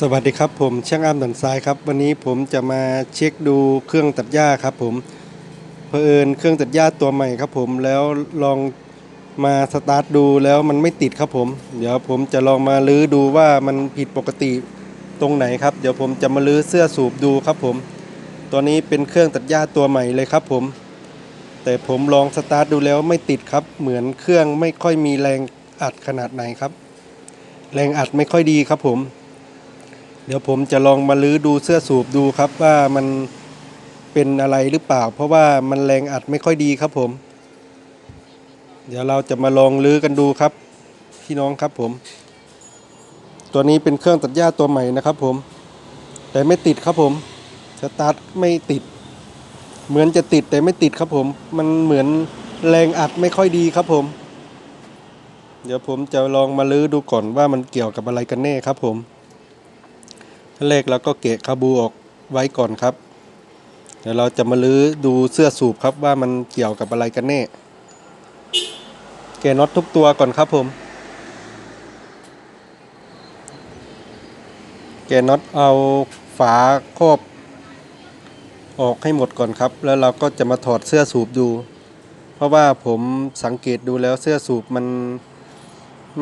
สวัสดีครับผมช่างอ้ามดันซ้ายครับ วันนี้ผมจะมาเช็คดูเครื่องตัดหญ้าครับผมเผอิญเครื่องตัดหญ้าตัวใหม่ครับผมแล้วลองมาสตาร์ทดูแล้วมันไม่ติดครับผม เดี๋ยวผมจะลองมาลื้อดูว่ามันผิดปกติตรงไหนครับ เดี๋ยวผมจะมาลื้อเสื้อสูบดูครับผมตัวนี้เป็นเครื่องตัดหญ้าตัวใหม่เลยครับผม แต่ผมลองสตาร์ทดูแล้วไม่ติดครับ เหมือนเครื่องไม่ค่อยมีแรงอัดขนาดไหนครับ แรงอัดไม่ค่อยดีครับผม เดี๋ยวผมจะลองมาลื้อดูเสื้อสูบดูครับว่ามันเป็นอะไรหรือเปล่า เพราะว่ามันแรงอัดไม่ค่อยดีครับผม เดี๋ยวเราจะมาลองลื้อกันดูครับพี่น้องครับผม ตัวนี้เป็นเครื่องตัดหญ้าตัวใหม่นะครับผม แต่ไม่ติดครับผมสตาร์ทไม่ติด เหมือนจะติดแต่ไม่ติดครับผม มันเหมือนแรงอัดไม่ค่อยดีครับผม เดี๋ยวผมจะลองมาลื้อดูก่อนว่ามันเกี่ยวกับอะไรกันแน่ครับผม ขั้นแรกเราก็เกะคาบูออกไว้ก่อนครับ เดี๋ยวเราจะมาลื้อดูเสื้อสูบครับว่ามันเกี่ยวกับอะไรกันแน่ เกะน็อตทุกตัวก่อนครับผม เกะน็อตเอาฝาครอบออกให้หมดก่อนครับ แล้วเราก็จะมาถอดเสื้อสูบดู เพราะว่าผมสังเกตดูแล้วเสื้อสูบมัน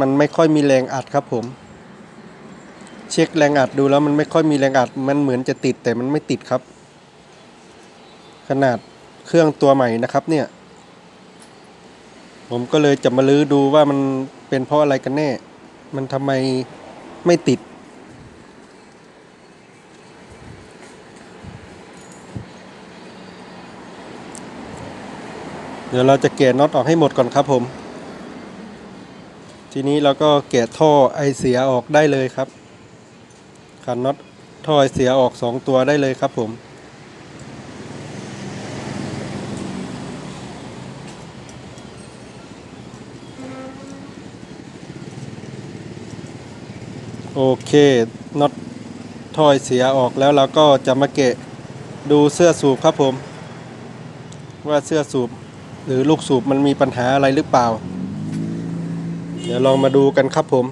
มันไม่ค่อยมีแรงอัดครับผม เช็คแรงอัดดูแล้วมันไม่ค่อยมีแรงอัด มันเหมือนจะติดแต่มันไม่ติดครับ ขนาดเครื่องตัวใหม่นะครับเนี่ย ผมก็เลยจะมาลื้อดูว่ามันเป็นเพราะอะไรกันแน่ มันทำไมไม่ติด เดี๋ยวเราจะแกะน็อตออกให้หมดก่อนครับผม ทีนี้เราก็แกะท่อไอเสียออกได้เลยครับ ขันน็อตท่อไอเสียออกสองตัวได้เลยครับผมโอเคน็อตท่อไอเสียออกแล้วเราก็จะมาเกะดูเสื้อสูบครับผม ว่าเสื้อสูบหรือลูกสูบมันมีปัญหาอะไรหรือเปล่า เดี๋ยวลองมาดูกันครับผม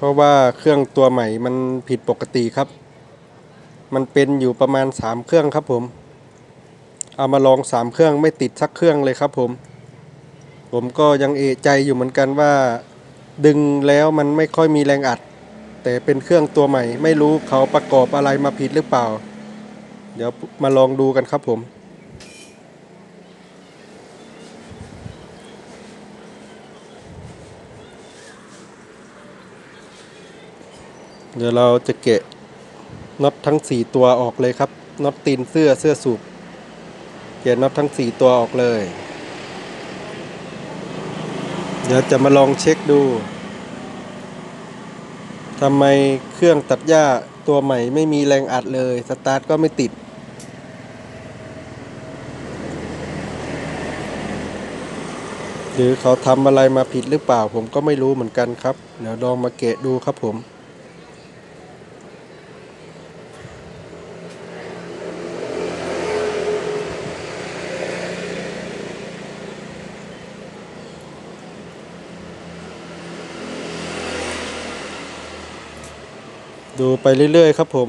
เพราะว่าเครื่องตัวใหม่มันผิดปกติครับ มันเป็นอยู่ประมาณ 3 เครื่องครับผม เอามาลอง 3 เครื่องไม่ติดสักเครื่องเลยครับผม ผมก็ยังเอะใจอยู่เหมือนกันว่า ดึงแล้วมันไม่ค่อยมีแรงอัด แต่เป็นเครื่องตัวใหม่ ไม่รู้เขาประกอบอะไรมาผิดหรือเปล่า เดี๋ยวมาลองดูกันครับผม เดี๋ยวเราจะเกะน็อตทั้ง 4 ตัวออกเลยครับน็อตตีนเสื้อเสื้อสูบเกะน็อตทั้ง 4 ตัวออกเลย เดี๋ยวจะมาลองเช็คดูทำไมเครื่องตัดหญ้าตัวใหม่ไม่มีแรงอัดเลย สตาร์ทก็ไม่ติด หรือเขาทำอะไรมาผิดหรือเปล่าผมก็ไม่รู้เหมือนกันครับ เดี๋ยวลองมาเกะดูครับผม ไปเรื่อยๆ ครับผม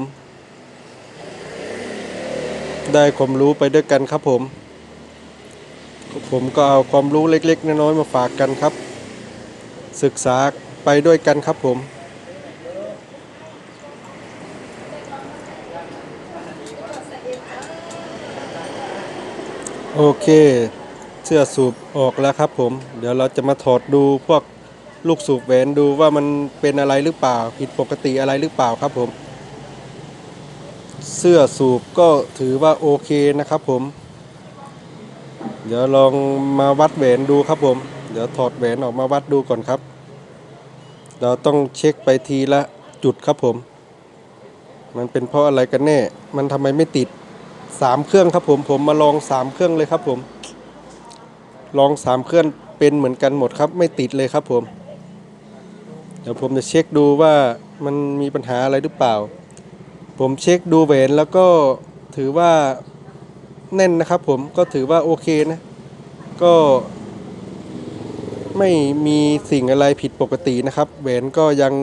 ได้ความรู้ไปด้วยกันครับผม ผมก็เอาความรู้เล็กๆ น้อยๆมาฝากกันครับ ศึกษาไปด้วยกันครับผมโอเค เสื้อสูบออกแล้วครับผม เดี๋ยวเราจะมาถอดดูพวก ลูกสูบแหวนดูว่ามันเป็นอะไรหรือเปล่า ผิดปกติอะไรหรือเปล่าครับผม เสื้อสูบก็ถือว่าโอเคนะครับผม เดี๋ยวลองมาวัดแหวนดูครับผม เดี๋ยวถอดแหวนออกมาวัดดูก่อนครับ เราต้องเช็คไปทีละจุดครับผม มันเป็นเพราะอะไรกันแน่ มันทำไมไม่ติดสามเครื่องครับผม ผมมาลองสามเครื่องเลยครับผม ลองสามเครื่องเป็นเหมือนกันหมดครับ ไม่ติดเลยครับผม เดี๋ยวผมจะเช็คดูว่ามันมีปัญหาอะไรหรือเปล่า ผมเช็คดูแหวนแล้วก็ถือว่าแน่นนะครับผมก็ถือว่าโอเคนะ ก็ไม่มีสิ่งอะไรผิดปกตินะครับแหวนก็ยัง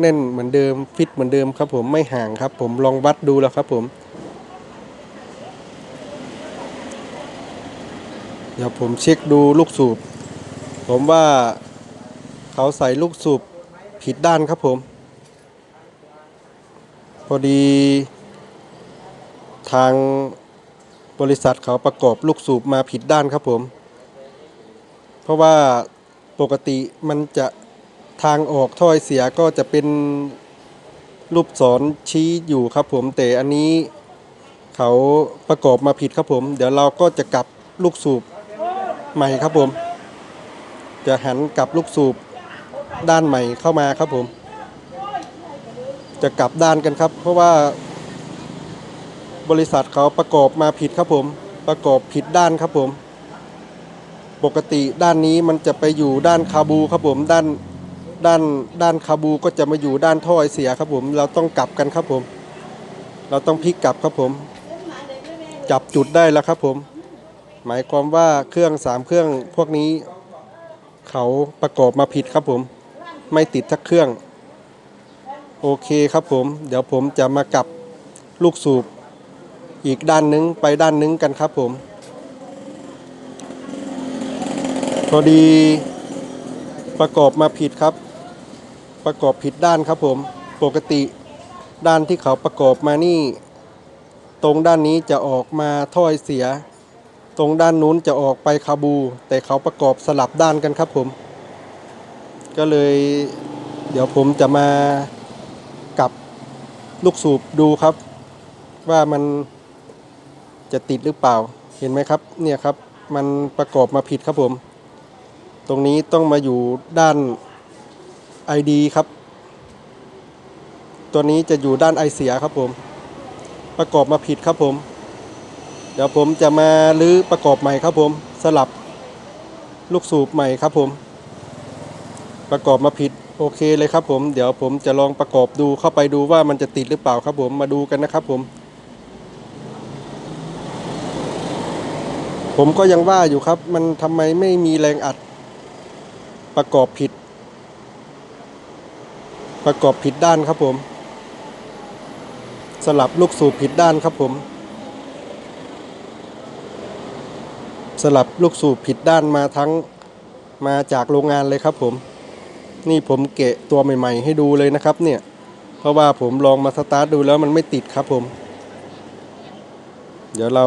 แน่นเหมือนเดิมฟิตเหมือนเดิมครับผมไม่ห่างครับ ผมลองวัดดูแล้วครับผม เดี๋ยวผมเช็คดูลูกสูบ ผมว่าเขาใส่ลูกสูบ ผิดด้านครับผม พอดี ทางบริษัทเขาประกอบลูกสูบมาผิดด้านครับผม เพราะว่าปกติมันจะทางออกถ้อยเสียก็จะเป็นรูปศรชี้อยู่ครับผมแต่อันนี้เขาประกอบมาผิดครับผม เดี๋ยวเราก็จะกลับลูกสูบใหม่ครับผม จะหันกลับลูกสูบ ด้านใหม่เข้ามาครับผม จะกลับด้านกันครับ เพราะว่า บริษัทเขาประกอบมาผิดครับผม ประกอบผิดด้านครับผม ปกติด้านนี้มันจะไปอยู่ด้านคาบูครับผมด้านด้านด้านคาบูก็จะมาอยู่ด้านท่อไอเสียครับผม เราต้องกลับกันครับผม เราต้องพลิกกลับครับผม จับจุดได้แล้วครับผม หมายความว่าเครื่องสามเครื่องพวกนี้ เขาประกอบมาผิดครับผม ไม่ติดทักเครื่อง โอเคครับผม เดี๋ยวผมจะมากับลูกสูบอีกด้านหนึงไปด้านหนึงกันครับผม พอดีประกอบมาผิดครับ ประกอบผิดด้านครับผม ปกติด้านที่เขาประกอบมานี่ ตรงด้านนี้จะออกมาถ้อยเสีย ตรงด้านนู้นจะออกไปคาบู แต่เขาประกอบสลับด้านกันครับผม ก็เลย เดี๋ยวผมจะมากับลูกสูบดูครับ ว่ามันจะติดหรือเปล่าเห็นไหมครับ เนี่ยครับ มันประกอบมาผิดครับผม ตรงนี้ต้องมาอยู่ด้าน ID ครับ ตัวนี้จะอยู่ด้านไอเสียครับผม ประกอบมาผิดครับผม เดี๋ยวผมจะมาลื้อประกอบใหม่ครับผม สลับลูกสูบใหม่ครับผม ประกอบมาผิดโอเคเลยครับผมเดี๋ยวผมจะลองประกอบดูเข้าไปดูว่ามันจะติดหรือเปล่าครับผมมาดูกันนะครับผม ผมก็ยังว่าอยู่ครับมันทำไมไม่มีแรงอัด ประกอบผิด ประกอบผิดด้านครับผม สลับลูกสูบผิดด้านครับผม สลับลูกสูบผิดด้านมาทั้งมาจากโรงงานเลยครับผม นี่ผมเกะตัวใหม่ ๆ ให้ดูเลยนะครับ เนี่ย เพราะว่าผมลองมาสตาร์ทดูแล้วมันไม่ติดครับผม เดี๋ยวเรา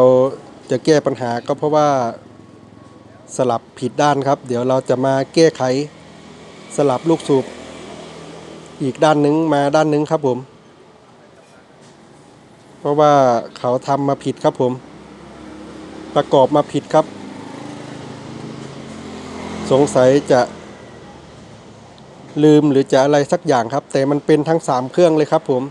จะแก้ปัญหาก็เพราะว่าสลับผิดด้านครับ เดี๋ยวเราจะมาแก้ไขสลับลูกสูบอีกด้านหนึงมาด้านหนึงครับผม เพราะว่าเขาทำมาผิดครับผม ประกอบมาผิดครับ สงสัยจะ ลืมหรือจะอะไรสักอย่างครับ แต่มันเป็นทั้งสามเครื่องเลยครับ ผม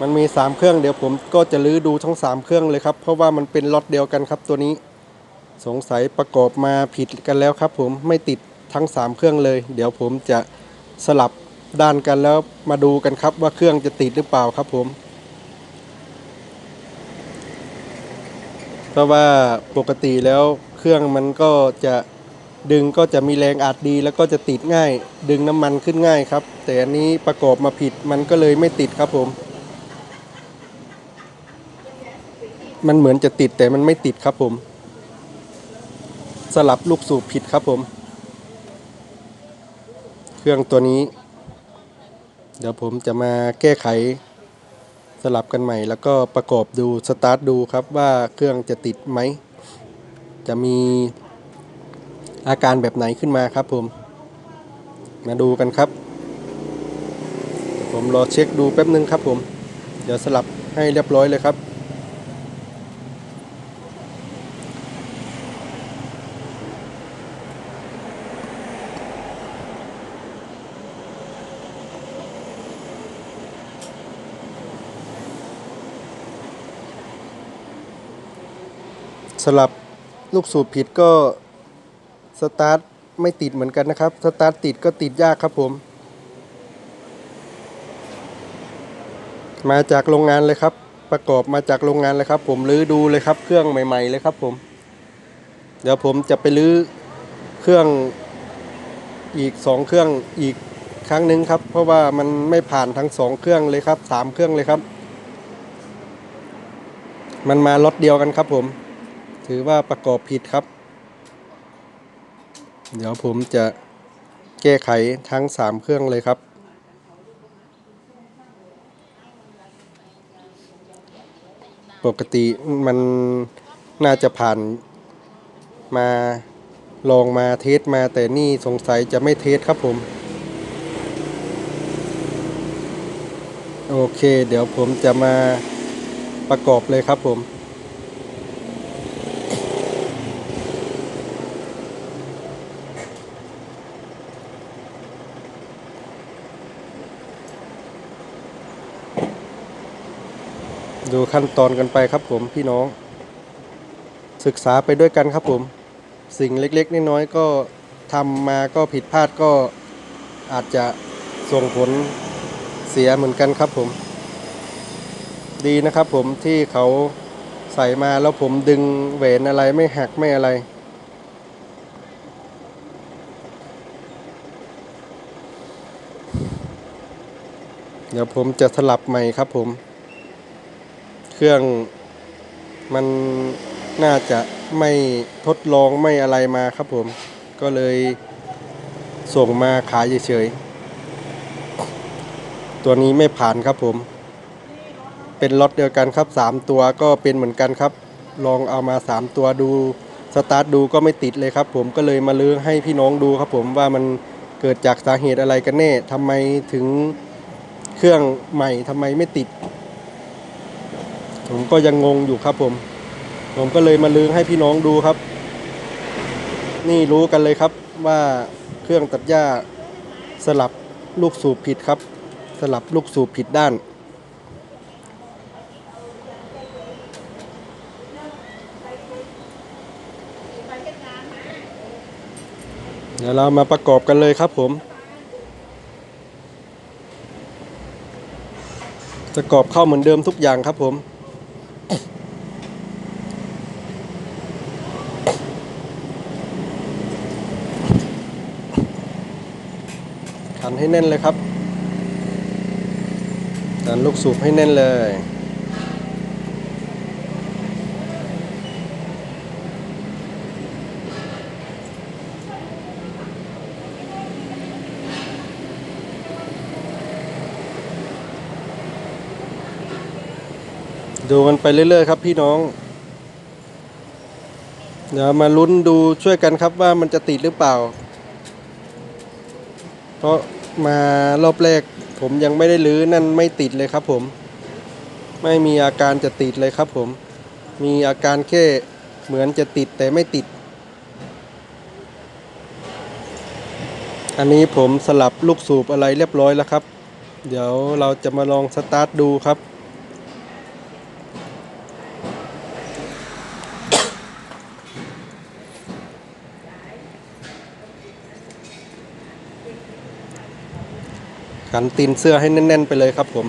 มันมีสามเครื่องเดี๋ยวผมก็จะลื้อดูทั้งสามเครื่องเลยครับเพราะว่ามันเป็นล็อตเดียวกันครับ ตัวนี้สงสัยประกอบมาผิดกันแล้วครับ ผมไม่ติดทั้งสามเครื่องเลย เดี๋ยวผมจะสลับด้านกันแล้วมาดูกันครับว่าเครื่องจะติดหรือเปล่าครับผมเพราะว่าปกติแล้วเครื่องมันก็จะ ดึงก็จะมีแรงอัดดีแล้วก็จะติดง่าย ดึงน้ำมันขึ้นง่ายครับ แต่อันนี้ประกอบมาผิดมันก็เลยไม่ติดครับผม มันเหมือนจะติดแต่มันไม่ติดครับผม สลับลูกสูบผิดครับผม เครื่องตัวนี้ เดี๋ยวผมจะมาแก้ไขสลับกันใหม่แล้วก็ประกอบดูสตาร์ทดูครับว่าเครื่องจะติดไหม จะมี อาการแบบไหนขึ้นมาครับผม มาดูกันครับ ผมรอเช็คดูแป๊บนึงครับผม เดี๋ยวสลับให้เรียบร้อยเลยครับสลับลูกสูบผิดก็ สตาร์ทไม่ติดเหมือนกันนะครับ สตาร์ทติดก็ติดยากครับผม มาจากโรงงานเลยครับ ประกอบมาจากโรงงานเลยครับ ผมรื้อดูเลยครับ เครื่องใหม่ ๆ เลยครับผม เดี๋ยวผมจะไปรื้อเครื่องอีกสองเครื่องอีกครั้งหนึ่งครับ เพราะว่ามันไม่ผ่านทั้งสองเครื่องเลยครับสามเครื่องเลยครับ มันมาล็อตเดียวกันครับผม ถือว่าประกอบผิดครับ เดี๋ยวผมจะแก้ไขทั้งสามเครื่องเลยครับ ปกติมันน่าจะผ่านมาลองมาเทสมาแต่นี่สงสัยจะไม่เทสครับผม โอเค เดี๋ยวผมจะมาประกอบเลยครับผม ขั้นตอนกันไปครับผมพี่น้อง ศึกษาไปด้วยกันครับผม สิ่งเล็กๆน้อยๆก็ทำมาก็ผิดพลาดก็อาจจะส่งผลเสียเหมือนกันครับผม ดีนะครับผมที่เขาใส่มาแล้วผมดึงแหวนอะไรไม่หักไม่อะไร เดี๋ยวผมจะสลับใหม่ครับผม เครื่องมันน่าจะไม่ทดลองไม่อะไรมาครับผม ก็เลยส่งมาขายเฉยๆ ตัวนี้ไม่ผ่านครับผม เป็นล็อตเดียวกันครับ 3 ตัวก็เป็นเหมือนกันครับ ลองเอามา 3 ตัวดูสตาร์ทดูก็ไม่ติดเลยครับผมก็เลยมาลื้อให้พี่น้องดูครับผมว่ามันเกิดจากสาเหตุอะไรกันแน่ทำไมถึงเครื่องใหม่ทำไมไม่ติด ผมก็ยังงงอยู่ครับผม ผมก็เลยมาลือให้พี่น้องดูครับ นี่รู้กันเลยครับว่าเครื่องตัดหญ้าสลับลูกสูบผิดครับ สลับลูกสูบผิดด้าน เดี๋ยวเรามาประกอบกันเลยครับผมประกอบเข้าเหมือนเดิมทุกอย่างครับผม นให้แน่นเลยครับ ดันลูกสูบให้แน่นเลย ดูกันไปเรื่อยๆครับพี่น้องเดี๋ยวมาลุ้นดูช่วยกันครับว่ามันจะติดหรือเปล่า เพราะ มารอบแรก ผมยังไม่ได้ลื้อนั่นไม่ติดเลยครับผม ไม่มีอาการจะติดเลยครับผม มีอาการแค่เหมือนจะติดแต่ไม่ติด อันนี้ผมสลับลูกสูบอะไรเรียบร้อยแล้วครับ เดี๋ยวเราจะมาลองสตาร์ทดูครับันตีนเสื้อให้แน่น ๆ ไปเลยครับผม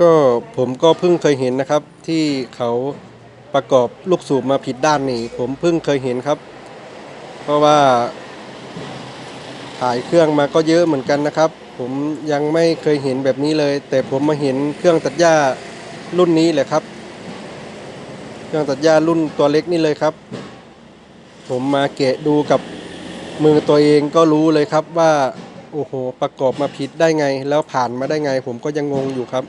ก็ผมก็เพิ่งเคยเห็นนะครับที่เขาประกอบลูกสูบมาผิดด้านนี่ผมเพิ่งเคยเห็นครับ เพราะว่าถ่ายเครื่องมาก็เยอะเหมือนกันนะครับ ผมยังไม่เคยเห็นแบบนี้เลย แต่ผมมาเห็นเครื่องตัดหญ้า รุ่นนี้แหละครับเครื่องตัดหญ้ารุ่นตัวเล็กนี่เลยครับ ผมมาเกะดูกับมือตัวเองก็รู้เลยครับว่าโอ้โหประกอบมาผิดได้ไง แล้วผ่านมาได้ไง ผมก็ยังงงอยู่ครับ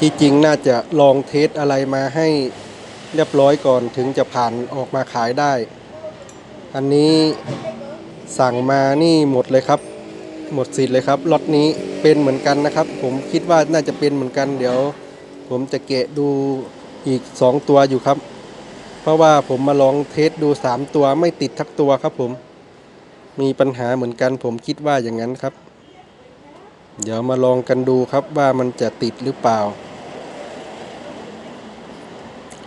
จริงๆน่าจะลองเทสอะไรมาให้เรียบร้อยก่อนถึงจะผ่านออกมาขายได้ อันนี้สั่งมานี่หมดเลยครับ หมดสิทธิ์เลยครับล็อตนี้เป็นเหมือนกันนะครับ ผมคิดว่าน่าจะเป็นเหมือนกัน เดี๋ยว ผมจะเกะดูอีก 2 ตัวอยู่ครับ เพราะว่าผมมาลองเทสดู 3 ตัวไม่ติดทักตัวครับผมมีปัญหาเหมือนกัน ผมคิดว่าอย่างนั้นครับ เดี๋ยวมาลองกันดูครับว่ามันจะติดหรือเปล่า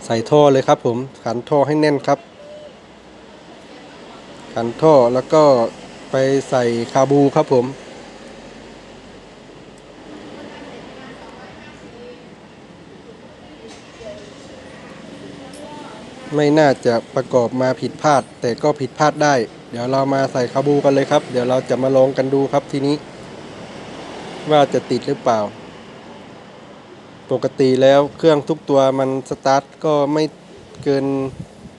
ใส่ท่อเลยครับผมขันท่อให้แน่นครับขันท่อแล้วก็ ไปใส่คาบูครับผมไม่น่าจะประกอบมาผิดพลาด แต่ก็ผิดพลาดได้ เดี๋ยวเรามาใส่คาบูกันเลยครับ เดี๋ยวเราจะมาลองกันดูครับทีนี้ ว่าจะติดหรือเปล่า ปกติแล้วเครื่องทุกตัวมันสตาร์ทก็ไม่เกิน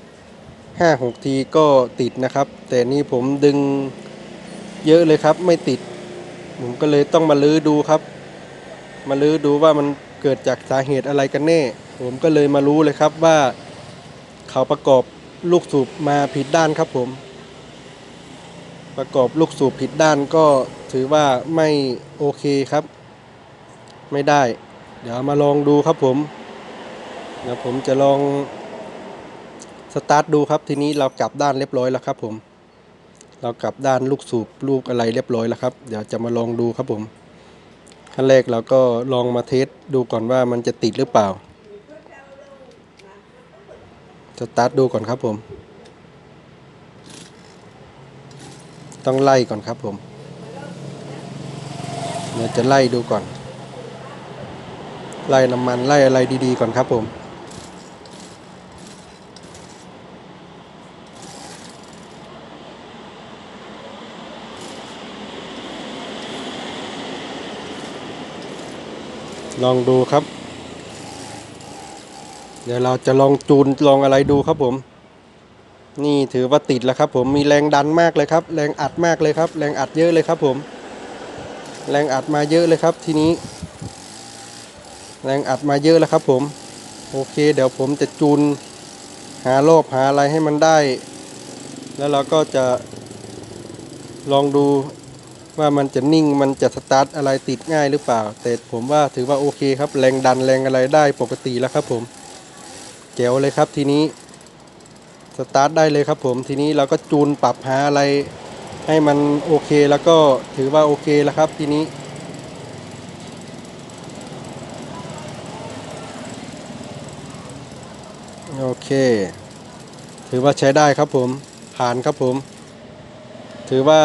5-6 ทีก็ติดนะครับ แต่นี่ผมดึง เยอะเลยครับ ไม่ติด ผมก็เลยต้องมาลื้อดูครับ มาลื้อดูว่ามันเกิดจากสาเหตุอะไรกันแน่ ผมก็เลยมารู้เลยครับว่า เขาประกอบลูกสูบมาผิดด้านครับผม ประกอบลูกสูบผิดด้านก็ถือว่าไม่โอเคครับ ไม่ได้ เดี๋ยวมาลองดูครับผมเดี๋ยวผมจะลองสตาร์ทดูครับทีนี้เรากลับด้านเรียบร้อยแล้วครับผม เรากลับด้านลูกสูบลูกอะไรเรียบร้อยแล้วครับ เดี๋ยวจะมาลองดูครับผมขั้นแรกเราก็ลองมาเทสดูก่อนว่ามันจะติดหรือเปล่าสตาร์ทดูก่อนครับผม ต้องไล่ก่อนครับผมเดี๋ยวจะไล่ดูก่อน ไล่น้ำมันไล่อะไรดีๆก่อนครับผม ลองดูครับ เดี๋ยวเราจะลองจูนลองอะไรดูครับผม นี่ถือว่าติดแล้วครับ ผมมีแรงดันมากเลยครับ แรงอัดมากเลยครับ แรงอัดเยอะเลยครับ ผม แรงอัดมาเยอะเลยครับ ทีนี้ แรงอัดมาเยอะแล้วครับ ผม โอเค เดี๋ยวผมจะจูน หารอบหาอะไรให้มันได้ แล้วเราก็จะลองดู ว่ามันจะนิ่งมันจะสตาร์ทอะไรติดง่ายหรือเปล่า แต่ผมว่าถือว่าโอเคครับ แรงดันแรงอะไรได้ปกติแล้วครับผมแจ๋วเลยครับทีนี้สตาร์ทได้เลยครับผมทีนี้เราก็จูนปรับหาอะไรให้มันโอเคแล้วก็ถือว่าโอเคแล้วครับทีนี้โอเค ถือว่าใช้ได้ครับผม ผ่านครับผม ถือว่า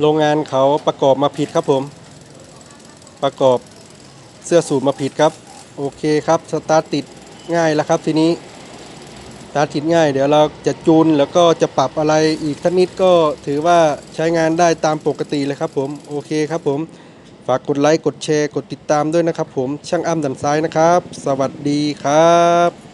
โรงงานเขาประกอบมาผิดครับผม ประกอบเสื้อสูบมาผิดครับ โอเคครับสตาร์ทติดง่ายแล้วครับทีนี้สตาร์ทติดง่าย เดี๋ยวเราจะจูนแล้วก็จะปรับอะไรอีกสักนิดก็ถือว่าใช้งานได้ตามปกติเลยครับผมโอเคครับผมฝากกดไลค์กดแชร์กดติดตามด้วยนะครับผมช่างอ้ำดันซ้ายนะครับ สวัสดีครับ